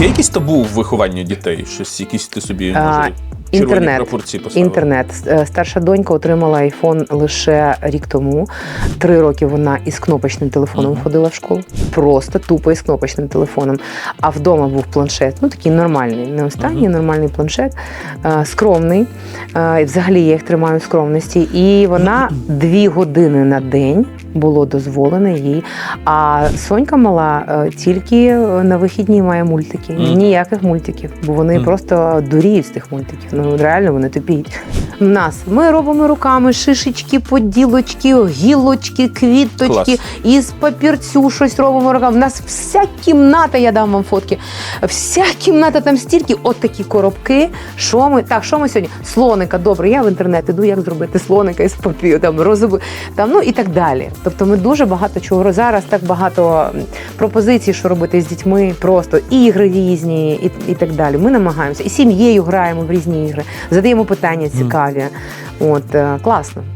Є якісь табу в вихованні дітей? Щось, якісь ти собі може інтернет. Інтернет. Е, Старша донька отримала айфон лише рік тому. Три роки вона із кнопочним телефоном Мгм. ходила в школу. Просто тупо із кнопочним телефоном. А вдома був планшет. Ну такий нормальний, не останній, Мгм. нормальний планшет, е, скромний. Е, Взагалі я їх тримаю в скромності. І вона дві години на день було дозволено їй. А Сонька мала тільки на вихідні має мультики. Мгм. Ніяких мультиків, бо вони Мгм. просто дуріють з тих мультиків. Ну реально вони тупіють. У нас ми робимо руками шишечки, поділочки, гілочки, квіточки, Клас. із папірцю щось робимо руками. У нас вся кімната, я дам вам фотки. Вся кімната там стільки, от такі коробки. Що ми так, що ми сьогодні? Слоника, добре, я в інтернет іду, як зробити слоника із папіру, там розоби, там ну і так далі. Тобто ми дуже багато чого зараз так багато пропозицій, що робити з дітьми, просто ігри різні і, і так далі. Ми намагаємося і сім'єю граємо в різні ігри, задаємо питання цікаві. От е, класно.